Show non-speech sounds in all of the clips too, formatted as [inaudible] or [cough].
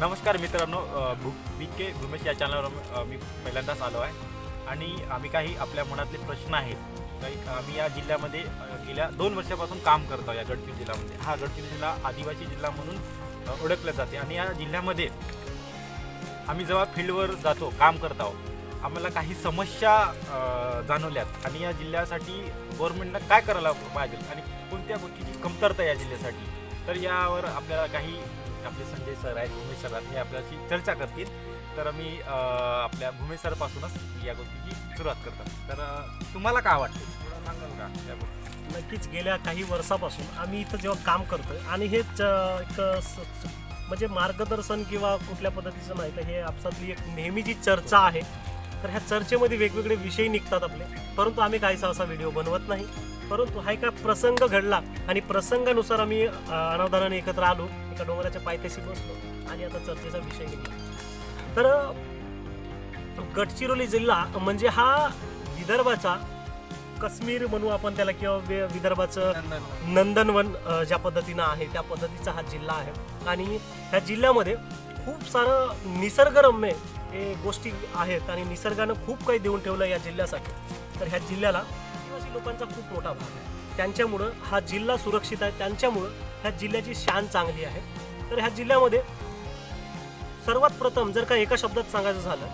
नमस्कार मित्रांनो भू बी के भूमेश या चॅनलवर मी पहिल्यांदाच आलो आहे. आणि आम्ही काही आपल्या मनातले प्रश्न आहेत काही आम्ही या जिल्ह्यामध्ये गेल्या दोन वर्षापासून काम करतो या गडचिरोली जिल्ह्यामध्ये. हा गडचिरोली जिल्हा आदिवासी जिल्हा म्हणून ओळखला जाते. आणि या जिल्ह्यामध्ये आम्ही जेव्हा फील्डवर जातो काम करत आहोत आम्हाला काही समस्या जाणवल्यात. आणि या जिल्ह्यासाठी गव्हर्नमेंटनं काय करायला पाहिजे? आणि कोणत्या गोष्टीची कमतरता या जिल्ह्यासाठी? तर यावर आपल्याला काही आपले संजय सर आहेत भूमी सर आहेत हे आपल्याशी चर्चा करतील. तर मी आपल्या भूमी सरपासूनच या गोष्टीची सुरुवात करतो. तर तुम्हाला काय वाटतं? थोडं सांगाल का या गोष्टी? नक्कीच गेल्या काही वर्षापासून आम्ही इथं जेव्हा काम करतोय आणि हे च- एक स- म्हणजे मार्गदर्शन किंवा कुठल्या पद्धतीचं नाही तर हे आपसातली एक नेहमीची चर्चा आहे तर ह्या चर्चेमध्ये वेगवेगळे विषय निघतात आपले. परंतु आम्ही काहीसा असा व्हिडिओ बनवत नाही. परंतु हा एका प्रसंग घडला आणि प्रसंगानुसार आम्ही अनावधानाने एकत्र आलो एका डोंगराच्या पायथ्याशी बसलो आणि आता चर्चेचा विषय निघाला तर गडचिरोली जिल्हा म्हणजे हा विदर्भाचा काश्मीर म्हणू आपण त्याला किंवा विदर्भाचं नंदनवन. ज्या पद्धतीनं आहे त्या पद्धतीचा हा जिल्हा आहे. आणि ह्या जिल्ह्यामध्ये खूप सारं निसर्गरम्य हे गोष्टी आहेत आणि निसर्गानं खूप काही देऊन ठेवलं या जिल्ह्यासाठी. तर ह्या जिल्ह्याला आदिवासी लोकांचा खूप मोठा भाग आहे. त्यांच्यामुळं हा जिल्हा सुरक्षित आहे. त्यांच्यामुळं ह्या जिल्ह्याची शान चांगली आहे. तर ह्या जिल्ह्यामध्ये सर्वात प्रथम जर का एका शब्दात सांगायचं झालं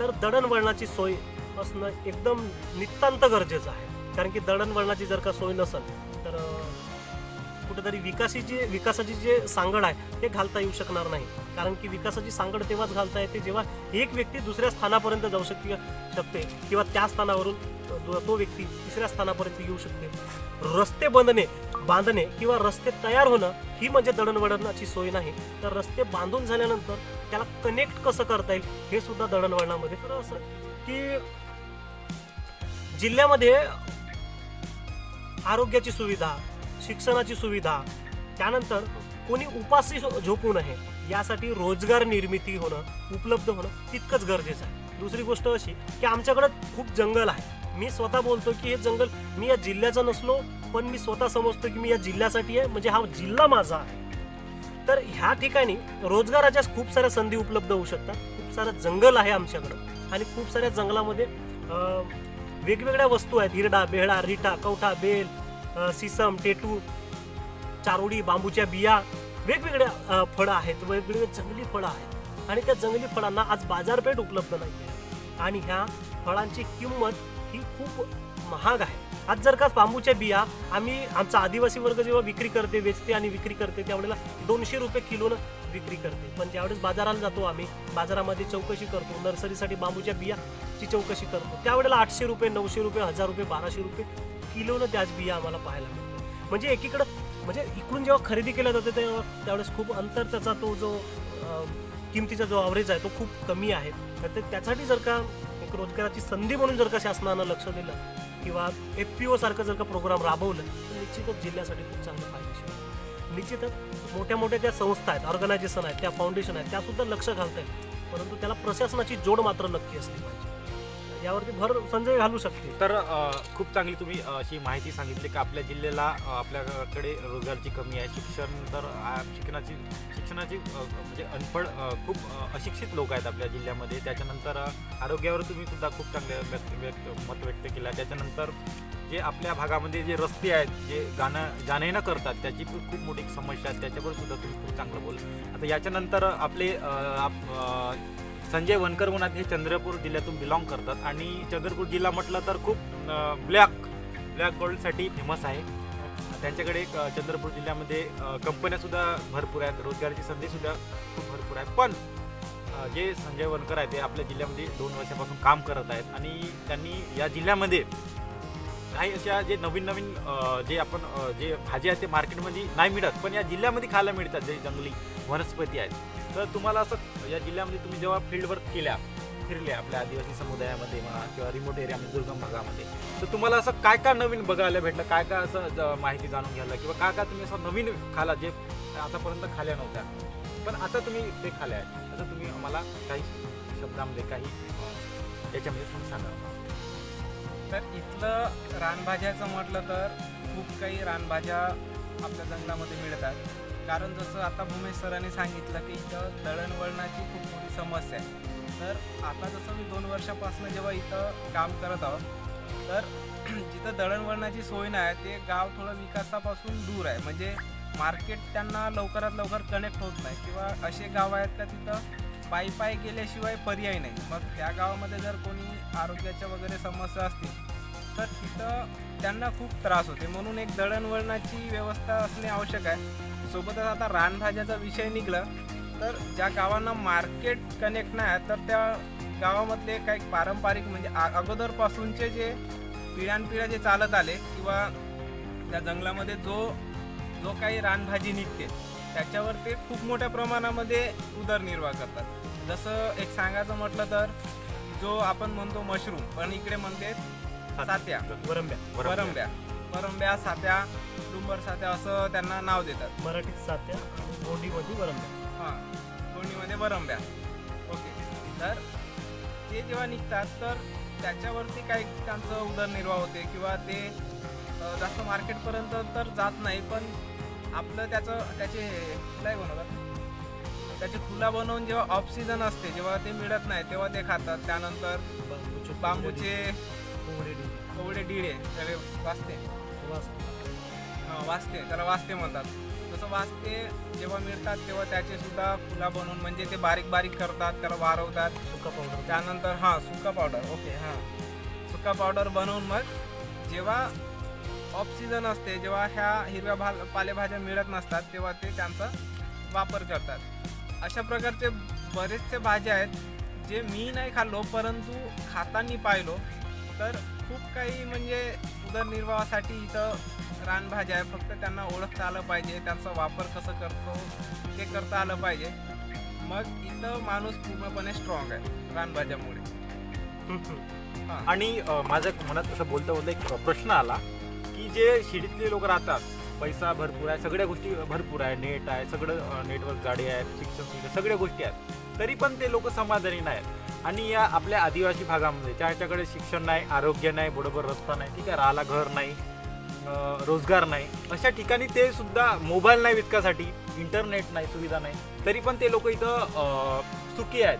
तर दळणवळणाची सोय असणं एकदम नितांत गरजेचं आहे. कारण की दळणवळणाची जर का सोय नसेल तर अं, कुठेतरी विकासाची विकासाची जे सांगड आहे ते घालता येऊ शकणार नाही. कारण की विकासाची सांगड तेव्हाच घालता येते जेव्हा एक व्यक्ती दुसऱ्या स्थानापर्यंत जाऊ शकते शकते किंवा त्या स्थानावरून तो- तो व्यक्ती तिसऱ्या स्थानापर्यंत येऊ शकते. रस्ते बांधणे बांधणे किंवा रस्ते तयार होणं ही म्हणजे दळणवळणाची सोय नाही. तर रस्ते बांधून झाल्यानंतर त्याला कनेक्ट कसं करता येईल हे सुद्धा दळणवळणामध्ये तर असं की जिल्ह्यामध्ये आरोग्याची सुविधा शिक्षणाची सुविधा त्यानंतर कोणी उपासी झो- झोपू नये यासाठी रोजगार निर्मिती होणं उपलब्ध होणं तितकंच गरजेचं आहे. दुसरी गोष्ट अशी की आमच्याकडं खूप जंगल आहे. मी स्वतः बोलतो की हे जंगल मी या जिल्ह्याचा नसलो पण मी स्वतः समजतो की मी या जिल्ह्यासाठी आहे म्हणजे हा जिल्हा माझा आहे. तर ह्या ठिकाणी रोजगाराच्या खूप साऱ्या संधी उपलब्ध होऊ शकतात. खूप सारं जंगल आहे आमच्याकडं. आणि खूप साऱ्या जंगलामध्ये वेगवेगळ्या वस्तू आहेत. हिरडा बेहडा रिठा कवठा बेल सिसम टेटू चारोडी बांबूच्या बिया वेगवेगळ्या फळं आहेत. वेगवेगळे जंगली फळं आहेत. आणि त्या जंगली फळांना आज बाजारपेठ उपलब्ध नाही आहे आणि ह्या फळांची किंमत ही खूप महाग आहे. आज जर का बांबूच्या बिया आम्ही आमचा आदिवासी वर्ग जेव्हा विक्री करते वेचते आणि विक्री करते त्यावेळेला दोनशे रुपये किलोनं विक्री करते. पण ज्यावेळेस बाजाराला जातो आम्ही बाजारामध्ये चौकशी करतो नर्सरीसाठी बांबूच्या बियाची चौकशी करतो त्यावेळेला आठशे रुपये नऊशे रुपये हजार रुपये बाराशे रुपये किलोनं त्याच बिया आम्हाला पाहायला मिळतात. म्हणजे एकीकडं म्हणजे इकडून जेव्हा खरेदी केल्या जाते तेव्हा त्यावेळेस खूप अंतर त्याचा तो जो किमतीचा जो ॲव्हरेज आहे तो खूप कमी आहे. तर ते त्यासाठी जर का एक रोजगाराची संधी म्हणून जर का शासनानं लक्ष दिलं किंवा एफ पी ओ सारखं जर का प्रोग्राम राबवलं तर निश्चितच जिल्ह्यासाठी खूप चांगलं फायदेशीर निश्चितच मोठ्या मोठ्या ज्या संस्था आहेत ऑर्गनायझेशन आहेत त्या फाउंडेशन आहेत त्यासुद्धा लक्ष घालत आहेत परंतु त्याला प्रशासनाची जोड मात्र नक्की असली पाहिजे. यावरती भर संजय घालू शकते तर अ, खूप चांगली तुम्ही अ, अशी माहिती सांगितली की आपल्या जिल्ह्याला अ, आपल्याकडे रोजगारची कमी आहे. शिक्षण तर शिक्षणाची शिक्षणाची अ, म्हणजे अनपढ अ, खूप अ, अशिक्षित लोक आहेत आपल्या जिल्ह्यामध्ये. त्याच्यानंतर अ, आरोग्यावर तुम्ही सुद्धा खूप चांगले व्यक्त व्यक्त मत व्यक्त केलं. त्याच्यानंतर जे आपल्या भागामध्ये जे रस्ते आहेत जे जाणं जाणे न करतात त्याची पण खूप मोठी समस्या आहे. त्याच्यावर सुद्धा तुम्ही खूप चांगलं बोल आता याच्यानंतर आपले अ, आप- अ, संजय वनकर म्हणत हे चंद्रपूर जिल्ह्यातून बिलॉंग करतात. आणि चंद्रपूर जिल्हा म्हटलं तर खूप ब्लॅक ब्लॅक गोल्डसाठी फेमस आहे. त्यांच्याकडे चंद्रपूर जिल्ह्यामध्ये कंपन्यासुद्धा भरपूर आहेत रोजगाराची संधीसुद्धा खूप भरपूर आहेत. पण जे संजय वनकर आहेत ते आपल्या जिल्ह्यामध्ये दोन वर्षापासून काम करत आहेत. आणि त्यांनी या जिल्ह्यामध्ये काही अशा जे नवीन नवीन जे आपण जे भाज्या आहेत ते मार्केटमध्ये नाही मिळत. पण या जिल्ह्यामध्ये खायला मिळतात. जे जंगली वनस्पती आहेत. तर तुम्हाला असं या जिल्ह्यामध्ये तुम्ही जेव्हा फील्डवर केल्या फिरल्या आपल्या आदिवासी समुदायामध्ये म्हणा किंवा रिमोट एरियामध्ये दुर्गम भागामध्ये तर तुम्हाला असं काय काय नवीन बघायला भेटलं? काय काय असं माहिती जाणून घ्यायला? किंवा काय काय तुम्ही असं नवीन खाला जे आतापर्यंत खाल्या नव्हत्या पण आता तुम्ही ते खाल्या आहेत. असं तुम्ही आम्हाला काही शब्दामध्ये काही याच्यामध्ये तुम्ही सांगा. तर इथलं रानभाज्याचं म्हटलं तर खूप काही रानभाज्या आपल्या जंगलामध्ये मिळतात. कारण जसं आता भूमेश सरांनी सांगितलं की इथं दळणवळणाची खूप मोठी समस्या आहे. तर आता जसं मी दोन वर्षापासून जेव्हा इथं काम करत आहोत तर [clears throat] जिथं दळणवळणाची सोय नाही ते गाव थोडं विकासापासून दूर आहे. म्हणजे मार्केट त्यांना लवकरात लवकर कनेक्ट होत नाही किंवा असे गाव आहेत का तिथं पायी पायी गेल्याशिवाय पर्याय नाही. मग त्या गावामध्ये जर कोणी आरोग्याच्या वगैरे समस्या असतील तर तिथं त्यांना खूप त्रास होते. म्हणून एक दळणवळणाची व्यवस्था असणे आवश्यक आहे. सोबतच आता रानभाज्याचा विषय निघला तर ज्या गावांना मार्केट कनेक्ट नाही तर त्या गावामधले काही पारंपरिक म्हणजे अगोदरपासूनचे जे पिढ्यानपिढ्या जे चालत आले किंवा त्या जंगलामध्ये जो जो काही रानभाजी निघते त्याच्यावर ते खूप मोठ्या प्रमाणामध्ये उदरनिर्वाह करतात. जसं एक सांगायचं म्हटलं तर जो आपण म्हणतो मशरूम पण इकडे म्हणते सात्या. वरंब्या. वरंब्या. वरंब्या सात्या डुंबर सात्या असं त्यांना नाव देतात. मराठीत सात्या गोंडीमध्ये वरंब्या हां दोन्हीमध्ये वरंब्या ओके. तर ते जेव्हा निघतात तर त्याच्यावरती काही त्यांचं उदरनिर्वाह होते किंवा ते अ, जास्त मार्केटपर्यंत तर जात नाही पण आपलं त्याचं त्याचे काय बनवतात. त्याची फुला बनवून जेव्हा ऑफ सीझन असते जेव्हा ते मिळत नाही तेव्हा ते खातात. त्यानंतर बांबूचे बांबूचे कोंबडे डिंगे. कवडे डिळे त्याला वाचते. वास- हा, वाजते त्याला वाजते म्हणतात. तसं वाजते जेव्हा मिळतात तेव्हा त्याचे सुद्धा फुला बनवून म्हणजे ते बारीक बारीक करतात त्याला वारवतात. सुका पावडर त्यानंतर हां सुका पावडर ओके हां. सुका पावडर बनवून मग जेव्हा ऑफ सीझन असते जेव्हा ह्या हिरव्या भा पालेभाज्या मिळत नसतात तेव्हा ते त्यांचा वापर करतात. अशा प्रकारचे बरेचसे भाज्या आहेत जे मी नाही खाल्लो परंतु खाताना पाहिलो तर खूप काही म्हणजे उदरनिर्वाहासाठी इथं रानभाज्या आहे फक्त त्यांना ओळखता आलं पाहिजे त्यांचा वापर कसं करतो ते करता आलं पाहिजे. मग इथं माणूस पूर्णपणे स्ट्रॉंग आहे रानभाज्यामुळे. आणि अ, माझ्या मनात असं बोलता बोलता एक प्रश्न आला की जे शिडीतले लोक राहतात पैसा भरपूर आहे सगळ्या गोष्टी भरपूर आहे नेट आहे सगळं नेटवर्क गाडी आहेत शिक्षण सुविधा सगळ्या गोष्टी आहेत तरी पण ते लोक समाधानी नाहीत. आणि या आपल्या आदिवासी भागामध्ये ज्याच्याकडे शिक्षण नाही आरोग्य नाही बरोबर रस्ता नाही ठीक आहे राहायला घर नाही रोजगार नाही अशा ठिकाणी ते सुद्धा मोबाईल नाही वितकासाठी इंटरनेट नाही सुविधा नाही तरी पण ते लोक इथं सुखी आहेत.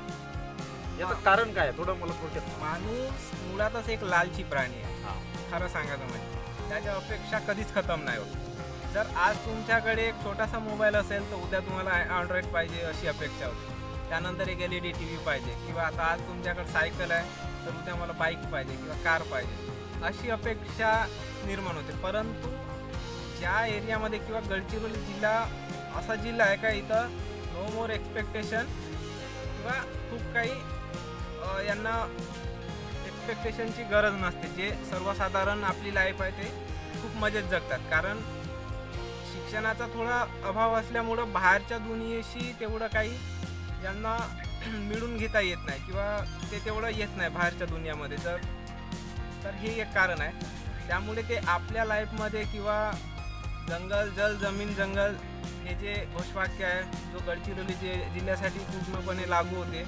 याचं कारण काय? थोडं मला थोडक्यात माणूस मुळातच एक लालची प्राणी आहे. खरं सांगायचं म्हणजे त्याच्या अपेक्षा कधीच खतम नाही होत. जर आज तुमच्याकडे एक छोटासा मोबाईल असेल तर उद्या तुम्हाला अँड्रॉइड पाहिजे अशी अपेक्षा होती. त्यानंतर एक L E D T V पाहिजे किंवा आता आज तुमच्याकडे सायकल आहे तर उद्या मला बाईक पाहिजे किंवा कार पाहिजे. अशी अपेक्षा निर्माण होते. परंतु ज्या एरियामध्ये किंवा गडचिरोली जिल्हा असा जिल्हा आहे का इथं नो मोर एक्सपेक्टेशन किंवा खूप काही यांना एक्सपेक्टेशनची गरज नसते. जे सर्वसाधारण आपली लाईफ आहे ते खूप मजेत जगतात. कारण शिक्षणाचा थोडा अभाव असल्यामुळं बाहेरच्या दुनियेशी तेवढं काही यांना [clears throat] मिळून घेता येत नाही किंवा ते तेवढं येत नाही बाहेरच्या दुनियामध्ये. जर तर हे एक कारण आहे. त्यामुळे ते आपल्या लाईफमध्ये किंवा जंगल जल जमीन जंगल हे जे घोषवाक्य आहे जो गडचिरोली जे जिल्ह्यासाठी पूर्णपणे लागू होते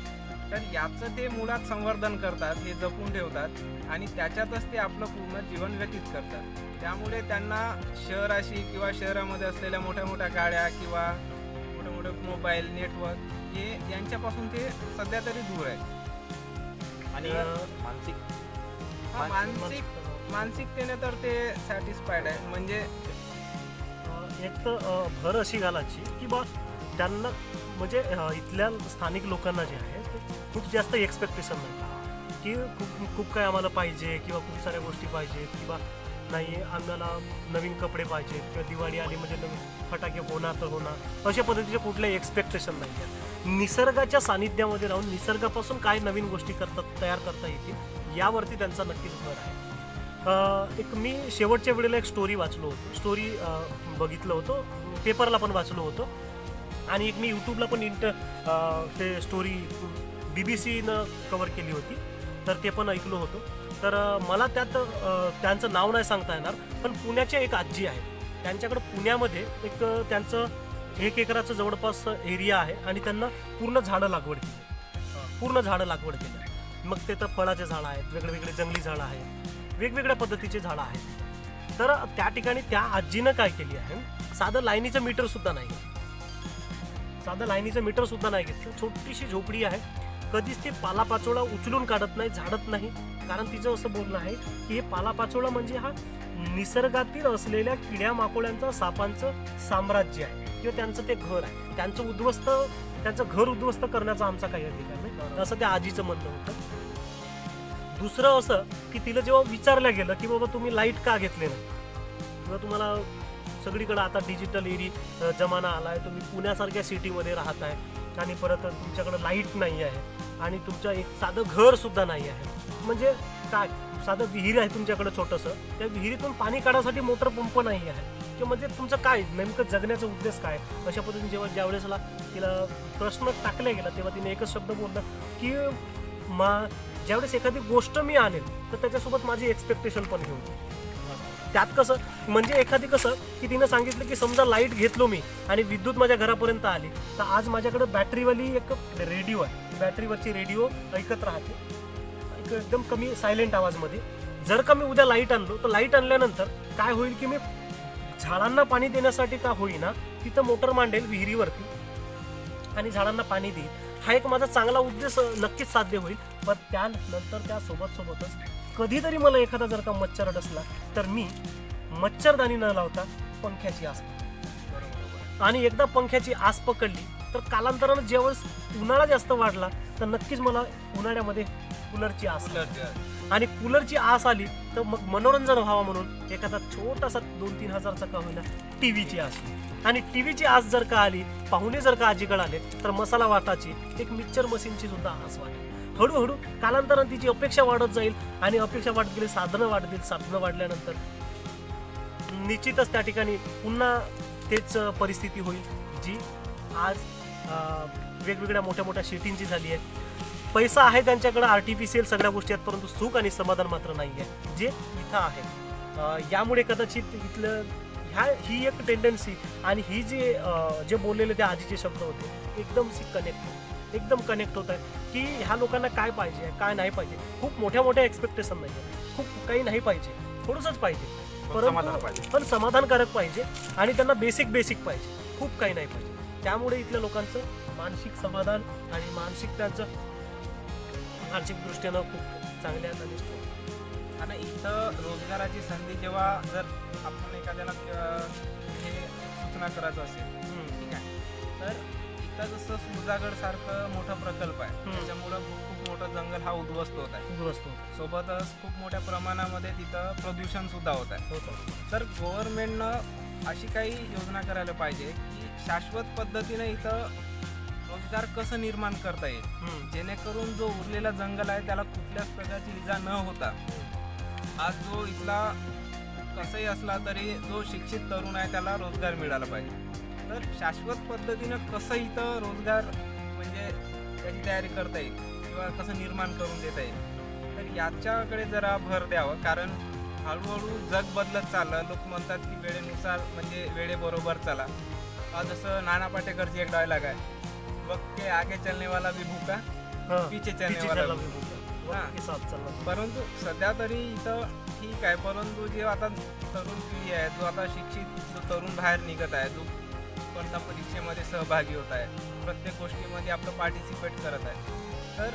तर याचं ते मुळात संवर्धन करतात हे जपून ठेवतात आणि त्याच्यातच ते आपलं पूर्ण जीवन व्यतीत करतात. त्यामुळे त्यांना शहराशी किंवा शहरामध्ये असलेल्या मोठ्या मोठ्या गाड्या किंवा मोठे मोठे मोबाईल नेटवर्क हे यांच्यापासून ते सध्या तरी दूर आहेत आणि मानसिक हा, मानसिक- मानसिक मानसिकतेने तर ते सॅटिस्फाईड आहे. म्हणजे एक तर भर अशी घालायची की बा त्यांना म्हणजे इथल्या स्थानिक लोकांना जे आहे खूप जास्त एक्सपेक्टेशन नाही की खूप खूप काय आम्हाला पाहिजे किंवा खूप साऱ्या गोष्टी पाहिजे किंवा नाही आम्हाला नवीन कपडे पाहिजे किंवा दिवाळी आली म्हणजे नवीन फटाके होणार तर होणार. अशा पद्धतीचे कुठले एक्सपेक्टेशन नाही आहे निसर्गाच्या सानिध्यामध्ये राहून निसर्गापासून काय नवीन गोष्टी करतात तयार करता येतील यावरती त्यांचा नक्कीच भर आहे. एक मी शेवटच्या वेळेला एक स्टोरी वाचलो होतो. स्टोरी बघितलं होतं. पेपरला पण वाचलो होतो. आणि एक मी यूट्यूबला पण इंट ते स्टोरी बी बी सीनं कवर केली होती. तर ते पण ऐकलो होतो. तर मला त्यात त्यांचं नाव नाही सांगता येणार पण पुण्याच्या एक आजी आहे. त्यांच्याकडं पुण्यामध्ये एक त्यांचं एक एकराचं जवळपास एरिया आहे आणि त्यांना पूर्ण झाडं लागवड केली. पूर्ण झाडं लागवड केली. मग ते तर फळाचे झाडं आहेत वेगळे वेगळे जंगली झाडं आहेत वेगवेगळ्या पद्धतीचे झाडं आहेत. तर त्या ठिकाणी त्या आजीनं काय केली आहे? साधं लाईनीचं मीटर सुद्धा नाही. साधं लाईनीचं मीटर सुद्धा नाही घेतलं. छोटीशी झोपडी आहे. कधीच ते पालापाचोळा उचलून काढत नाही झाडत नाही. कारण तिचं असं बोलणं आहे की हे पालापाचोळा म्हणजे हा निसर्गातील असलेल्या किड्या माकोळ्यांचं सापांचं साम्राज्य आहे. किंवा त्यांचं ते घर आहे. त्यांचं उद्ध्वस्त त्यांचं घर उद्ध्वस्त करण्याचा आमचा काही अधिकार नाही. असं त्या आजीचं म्हणणं होतं. दुसरं असं की तिला जेव्हा विचारलं गेलं की बाबा तुम्ही लाइट का घेतले नाही? किंवा तुम्हाला सगळीकडे आता डिजिटल एरी जमाना आलाय तुम्ही पुण्यासारख्या सिटीमध्ये राहत आहे आणि परत तुमच्याकडे लाइट नाही आहे आणि तुमचं एक साधं घर सुद्धा नाही आहे. म्हणजे काय? साधं विहीर आहे तुमच्याकडे छोटंसं. त्या विहिरीतून पाणी काढायसाठी मोटर पंप नाही आहे. की म्हणजे तुमचं काय? नेमकं जगण्याचा उद्देश काय? अशा पद्धतीने जेव्हा ज्यावेळेसला तिला प्रश्न टाकला गेला तेव्हा तिने एकच शब्द बोलला की मा ज्यावेळेस एखादी गोष्ट मी आणेल तर त्याच्यासोबत माझी एक्सपेक्टेशन पण घेऊन. त्यात कसं? म्हणजे एखादी कसं? की तिनं सांगितलं की समजा लाइट घेतलो मी आणि विद्युत माझ्या घरापर्यंत आली तर आज माझ्याकडे बॅटरीवाली एक रेडिओ आहे. बॅटरीवरची रेडिओ ऐकत राहते. एकदम कमी सायलेंट आवाजमध्ये. जर का मी उद्या लाइट आणलो तर लाइट आणल्यानंतर काय होईल की मी झाडांना पाणी देण्यासाठी का होईना तिथं मोटर मांडेल विहिरीवरती आणि झाडांना पाणी देईल. हा एक माझा चांगला उद्देश नक्कीच साध्य होईल. पण त्यानंतर त्या सोबत सोबतच कधीतरी मला एखादा जर का मच्छर डसला तर मी मच्छरदाणी न लावता पंख्याची आस आणि एकदा पंख्याची आस पकडली तर कालांतरानं ज्यावेळेस उन्हाळा जास्त वाढला तर नक्कीच मला उन्हाळ्यामध्ये कूलरची आस. आणि कूलरची आस आली तर मग मनोरंजन व्हावं म्हणून एखादा छोटासा दोन तीन हजारचा का होईना टीव्हीची आस. आणि टीव्हीची आस जर का आली पाहुणे जर का आजीकडे आले तर मसाला वाटाची एक मिक्सर मशीनची सुद्धा आस वाटली. हळूहळू कालांतरानं तिची अपेक्षा वाढत जाईल आणि अपेक्षा वाढत गेली साधनं वाढतील. साधनं वाढल्यानंतर निश्चितच त्या ठिकाणी पुन्हा तेच परिस्थिती होईल जी आज वेगवेगळ्या मोठ्या मोठ्या सिटींची झाली आहे. पैसा आहे त्यांच्याकडे आर्टिफिशियल सगळ्या गोष्टी आहेत परंतु सुख आणि समाधान मात्र नाही आहे जे इथं आहे यामुळे कदाचित इथलं ह्या ही एक टेंडन्सी आणि ही जे जे बोललेले त्या आजीचे शब्द होते एकदम सी कनेक्ट एकदम कनेक्ट होत आहे की ह्या लोकांना काय पाहिजे काय नाही पाहिजे खूप मोठ्या मोठ्या एक्सपेक्टेशन नाही आहे खूप काही नाही पाहिजे थोडंसंच पाहिजे पाहिजे. पण समाधानकारक पाहिजे आणि त्यांना बेसिक बेसिक पाहिजे खूप काही नाही पाहिजे त्यामुळे इथल्या लोकांचं मानसिक समाधान आणि मानसिक त्यांचं मानसिक दृष्टीनं खूप चांगल्या आणि. आणि इथं रोजगाराची संधी जेव्हा जर आपण एखाद्याला हे सूचना करायचं असेल. ठीक आहे तर इथं जसं सुरजागड सारखं मोठं प्रकल्प आहे. त्याच्यामुळं खूप खूप मोठं जंगल हा उद्ध्वस्त होत आहे दुरुस्त सोबतच खूप मोठ्या प्रमाणामध्ये तिथं प्रदूषण सुद्धा होत आहे होतं तर गव्हर्नमेंटनं अशी काही योजना करायला पाहिजे की शाश्वत पद्धतीने इथं रोजगार कसं निर्माण करता येईल. जेणेकरून जो उरलेला जंगल आहे त्याला कुठल्याच प्रकारची इजा न होता. आज जो इथला कसंही असला तरी जो शिक्षित तरुण आहे त्याला रोजगार मिळाला पाहिजे. तर शाश्वत पद्धतीनं कसं इथं रोजगार म्हणजे त्याची तयारी करता येईल किंवा कसं निर्माण करून देता येईल? तर याच्याकडे जरा भर द्यावं कारण हळूहळू जग बदलत चाललं. लोक म्हणतात की वेळेनुसार म्हणजे वेळेबरोबर चला. आज जसं नाना पाटेकरची एक डायलॉग आहे. वक्त के आगे चलने वाला भी भूका हां. पीछे चलने पीछे वाला भी भी भूका. हां. वक्त के साथ चलना. परंतु सध्या तरी इथं ठीक आहे परंतु जे आता तरुण पिढी आहे जो आता शिक्षित जो तरुण बाहेर निघत आहे जो स्पर्धा परीक्षेमध्ये सहभागी होत आहे प्रत्येक गोष्टीमध्ये आपलं पार्टिसिपेट करत आहे तर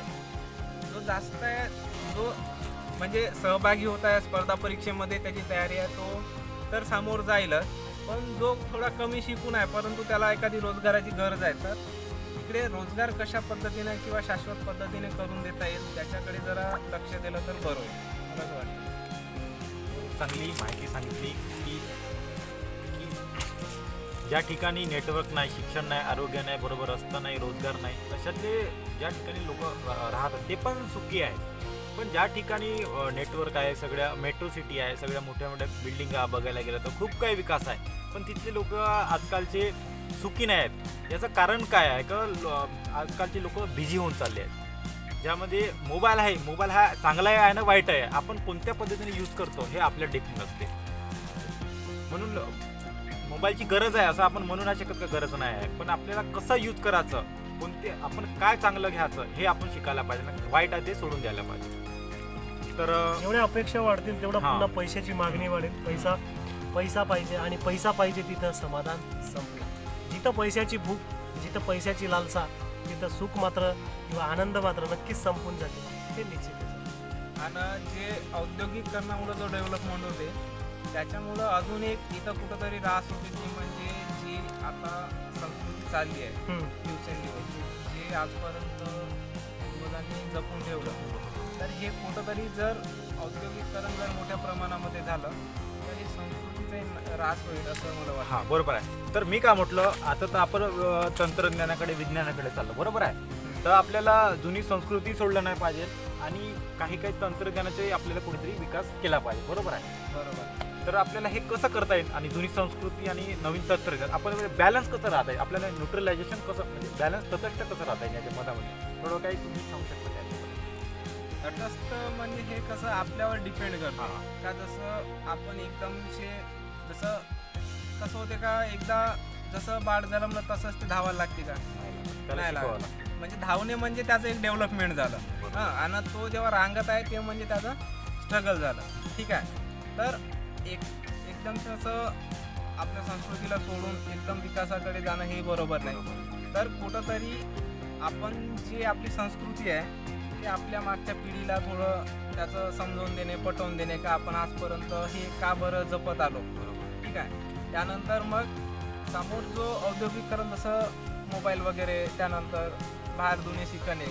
जो जास्त आहे जो म्हणजे सहभागी होत आहे स्पर्धा परीक्षेमध्ये त्याची तयारी आहे तो तर समोर जाईलच पण जो थोडा कमी शिकून आहे परंतु त्याला एखादी रोजगाराची गरज आहे तर इकडे रोजगार कशा पद्धतीने किंवा शाश्वत पद्धतीने करून देता येईल त्याच्याकडे जरा लक्ष दिलं तर बरं होईल. मला वाटतं. चांगली माहिती सांगितली की ज्या ठिकाणी नेटवर्क नाही शिक्षण नाही आरोग्य नाही बरोबर रस्ता नाही रोजगार नाही तशातले ज्या ठिकाणी लोक राहतात ते पण सुखी आहे पण ज्या ठिकाणी नेटवर्क आहे सगळ्या मेट्रो सिटी आहे सगळ्या मोठ्या मोठ्या बिल्डिंग बघायला गेलं तर खूप काही विकास आहे. पण तिथले लोक आजकालचे सुखी नाही आहेत. याचं कारण काय आहे? का आजकालचे लोक बिझी होऊन चालले आहेत. ज्यामध्ये मोबाईल आहे मोबाईल हा चांगला आहे ना वाईट आहे. आपण कोणत्या पद्धतीने यूज करतो हे आपल्या डिपेंड असते म्हणून मोबाईलची गरज आहे असं आपण म्हणू नाही शकत का गरज नाही आहे. पण आपल्याला कसं यूज करायचं? कोणते आपण काय चांगलं घ्यायचं? हे आपण शिकायला पाहिजे ना. वाईट आहे ते सोडून द्यायला पाहिजे. तर जेवढ्या अपेक्षा वाढतील तेवढं. पुन्हा पैशाची मागणी वाढेल. पैसा पैसा पाहिजे आणि पैसा पाहिजे तिथं समाधान संपलं. जिथं पैशाची भूक जिथं पैशाची लालसा तिथं सुख मात्र किंवा आनंद मात्र नक्कीच संपून जाते. हे निश्चित आणि जे औद्योगिकरणामुळे जो डेव्हलपमेंट होते त्याच्यामुळं अजून एक इथं कुठंतरी रास होते ती म्हणजे जी आता संस्कृती चालली आहे. दिवसेंदिवस जे आजपर्यंत पूर्वजांनी जपून ठेवलं. तर हे कुठंतरी जर औद्योगिकरण जर मोठ्या प्रमाणामध्ये झालं तर हे संस्कृतीचा रास होईल असं मला वाटतं. हा बरोबर आहे. तर मी काय म्हटलं आता तर आपण अ, तंत्रज्ञानाकडे विज्ञानाकडे चाललो. बरोबर आहे. तर आपल्याला जुनी संस्कृती सोडलं नाही पाहिजे आणि काही काही तंत्रज्ञानाचे आपल्याला कुठेतरी विकास केला पाहिजे. बरोबर आहे. बरोबर. तर आपल्याला हे कसं करता येईल आणि जुनी संस्कृती आणि नवीन तंत्रज्ञान आपण बॅलन्स कसं राहता येईल? आपल्याला न्यूट्रलायझेशन कसं म्हणजे बॅलन्स तटस्थ कसं राहता येईल याच्या मधामध्ये थोडं काही तुम्ही सांगू शकता त्याच्याबद्दल? तटस्थ म्हणजे हे कसं आपल्यावर डिपेंड करतं. हां. का जसं आपण एकदमशे जसं कसं होते का एकदा जसं बाळ जन्मलं तसंच ते धावायला लागते का? नाही लागत. म्हणजे धावणे म्हणजे त्याचं एक डेव्हलपमेंट झालं. हां आणि तो जेव्हा रांगत आहे ते म्हणजे त्याचं स्ट्रगल झालं. ठीक आहे? तर एक एकदमच असं आपल्या संस्कृतीला सोडून एकदम विकासाकडे जाणं हे बरोबर नाही. तर कुठंतरी आपण जी आपली संस्कृती आहे ते आपल्या मागच्या पिढीला थोडं त्याचं समजवून देणे पटवून देणे का आपण आजपर्यंत हे का बरं जपत आलो? ठीक आहे. त्यानंतर मग समोर जो औद्योगिकरण जसं मोबाईल वगैरे त्यानंतर बाहेर दुनिया शिकणे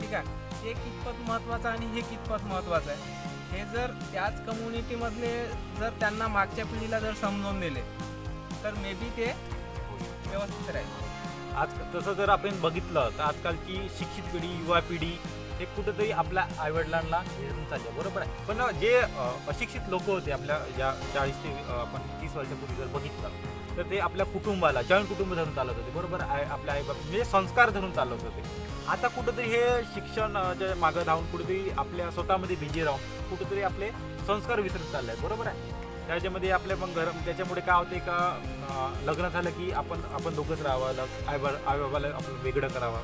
ठीक आहे. हे कितपत महत्त्वाचं आणि हे कितपत महत्त्वाचं आहे? हे जर त्याच कम्युनिटीमधले जर त्यांना मागच्या पिढीला जर समजून दिले तर मे बी ते व्यवस्थित राहील. आज तसं जर आपण बघितलं तर आजकालची शिक्षित पिढी युवा पिढी हे कुठेतरी आपल्या आईवडिलांना हेरून चालले बरोबर आहे. पण जे अशिक्षित लोक होते आपल्या ज्या चाळीस ते आपण तीस वर्षापूर्वी जर बघितलं तर ते आपल्या कुटुंबाला जॉईंट कुटुंब धरून चालत होते. बरोबर आहे. आपल्या आई म्हणजे संस्कार धरून चालत होते. आता कुठेतरी हे शिक्षण जे मागं धावून कुठेतरी आपल्या स्वतःमध्ये बिझी राहून कुठेतरी आपले संस्कार विसरत चालले आहेत. बरोबर आहे. त्याच्यामध्ये आपल्या मग घर त्याच्यामुळे काय होते का लग्न झालं की आपण आपण दोघंच राहावं लग- आई बा- आई बाबाला आपण वेगळं करावं.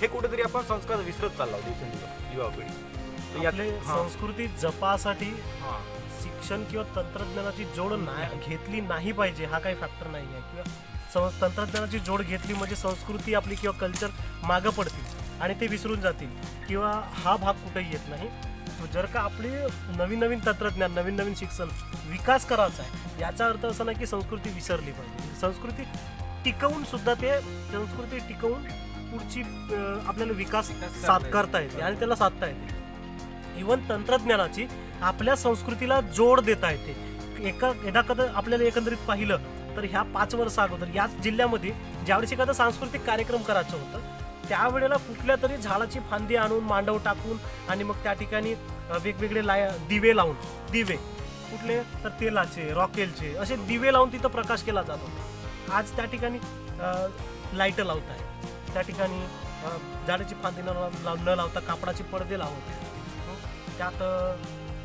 हे कुठेतरी आपण संस्कार विसरत चाललो दिवसेंदिवस युवा पिढी. तर यात- आपले हां, संस्कृती जपासाठी शिक्षण किंवा तंत्रज्ञानाची जोड नाही घेतली नाही पाहिजे हा काही फॅक्टर नाही आहे. किंवा तंत्रज्ञानाची जोड घेतली म्हणजे संस्कृती आपली किंवा कल्चर मागं पडतील आणि ते विसरून जातील. किंवा हा भाग कुठेही येत नाही. जर का आपली नवीन नवीन तंत्रज्ञान नवीन नवीन शिक्षण विकास करायचा आहे याचा अर्थ असा नाही की संस्कृती विसरली पाहिजे. संस्कृती टिकवून सुद्धा ते संस्कृती टिकवून पुढची आपल्याला विकास साध. करता येते. आणि त्याला साधता येते. इवन तंत्रज्ञानाची आपल्या संस्कृतीला जोड देता येते. एका एका कदा आपल्याला एकंदरीत पाहिलं तर ह्या पाच वर्ष अगोदर याच जिल्ह्यामध्ये ज्यावेळेस एखादा सांस्कृतिक कार्यक्रम करायचं होतं त्यावेळेला कुठल्या तरी झाडाची फांदी आणून मांडव टाकून आणि मग त्या ठिकाणी वेगवेगळे लाय दिवे लावून दिवे कुठले तर तेलाचे रॉकेलचे असे दिवे लावून तिथं प्रकाश केला जात होता. आज त्या ठिकाणी लाइट लावत आहे त्या ठिकाणी झाडाची फांदी न लाव- लाव- न लावता कापडाचे पडदे लावत त्यात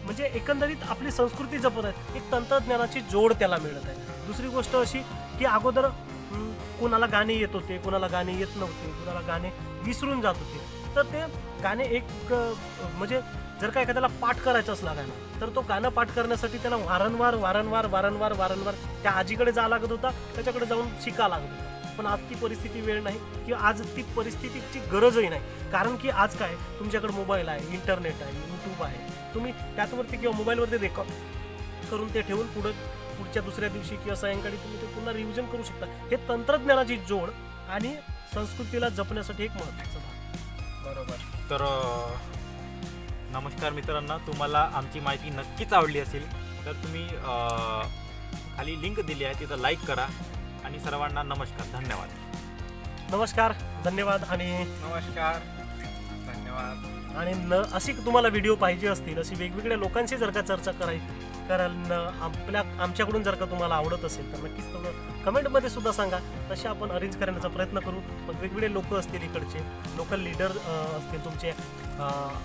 म्हणजे एकंदरीत आपली संस्कृती जपत आहे एक तंत्रज्ञानाची जोड त्याला मिळत आहे. दुसरी गोष्ट अशी की अगोदर कोणाला गाणे येत होते कोणाला गाणे येत नव्हते कोणाला गाणे विसरून जात होते. तर ते गाणे एक म्हणजे जर का एखाद्याला पाठ करायचं असला गाणं तर तो गाणं पाठ करण्यासाठी त्याला वारंवार वारंवार वारंवार वारंवार त्या आजीकडे जावं लागत होता त्याच्याकडे जाऊन शिका लागत होता. पण आज ती परिस्थिती वेळ नाही किंवा आज ती परिस्थितीची गरजही नाही. कारण की आज काय तुमच्याकडे मोबाईल आहे इंटरनेट आहे यूट्यूब आहे. तुम्ही त्याचवरती किंवा मोबाईलवरती रेकॉर्ड करून ते ठेवून पुढं पुढच्या दुसऱ्या दिवशी किंवा सायंकाळी तुम्ही ते पुन्हा रिव्हिजन करू शकता. हे तंत्रज्ञानाची जोड आणि संस्कृतीला जपण्यासाठी एक महत्त्वाचं भाग. बरोबर. तर नमस्कार मित्रांनो तुम्हाला आमची माहिती नक्कीच आवडली असेल तर तुम्ही खाली लिंक दिली आहे तिथं लाईक करा आणि सर्वांना नमस्कार धन्यवाद. नमस्कार धन्यवाद आणि नमस्कार धन्यवाद. आणि न अशी तुम्हाला व्हिडिओ पाहिजे असतील अशी वेगवेगळ्या लोकांशी जर का चर्चा कराय करायला आपल्या आमच्याकडून जर का तुम्हाला आवडत असेल तर नक्कीच तुम्हाला कमेंटमध्ये सुद्धा सांगा. तसे आपण अरेंज करण्याचा प्रयत्न करू. मग वेगवेगळे लोक असतील इकडचे लोकल लीडर असतील तुमचे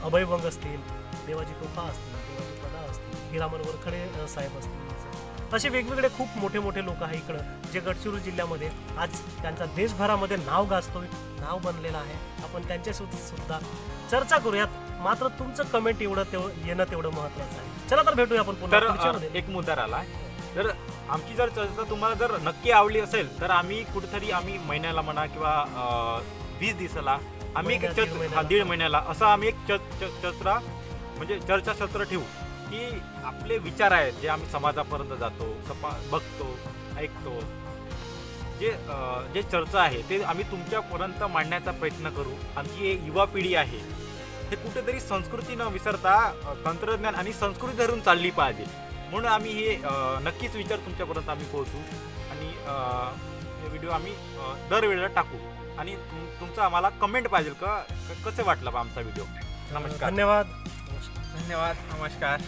अभयभंग असतील देवाजी तोफा असतील देवाजी पदा असतील हिरामन वरखडे साहेब असतील. असे वेगवेगळे खूप मोठे मोठे लोक आहे इकडं जे गडचिरोली जिल्ह्यामध्ये आज त्यांचा देशभरामध्ये नाव गाजतोय नाव बनलेलं आहे. आपण त्यांच्यासोबत सुद्धा चर्चा करूयात मात्र तुमचं कमेंट एवढं तेवढं येणं तेवढं महत्वाचं आहे चला तर भेटूया आपण पुन्हा तर पुढच्या अ, मध्ये. एक मुद्दा राहिला जर आमची जर चर्चा तुम्हाला जर नक्की आवडली असेल तर आम्ही कुठेतरी आम्ही महिन्याला म्हणा किंवा अं, वीस दिवसाला आम्ही एक दीड चर्च- हा, महिन्याला. दीड महिन्याला असं आम्ही एक चर्च- चर्च- चर्चा म्हणजे चर्चासत्र ठेवू की आपले विचार आहेत जे आम्ही समाजापर्यंत जातो सपा बघतो ऐकतो जे जे चर्चा आहे ते आम्ही तुमच्यापर्यंत मांडण्याचा प्रयत्न करू. आमची युवा पिढी आहे. हे कुठेतरी संस्कृती न विसरता तंत्रज्ञान आणि संस्कृती धरून चालली पाहिजे. म्हणून आम्ही हे नक्कीच विचार तुमच्यापर्यंत आम्ही पोहोचू आणि हे व्हिडिओ आम्ही दरवेळेला टाकू. आणि तुम- तुमचं आम्हाला कमेंट पाहिजे का? क- कसे वाटलं बा आमचा व्हिडिओ नमस्कार. धन्यवाद. धन्यवाद. नमस्कार.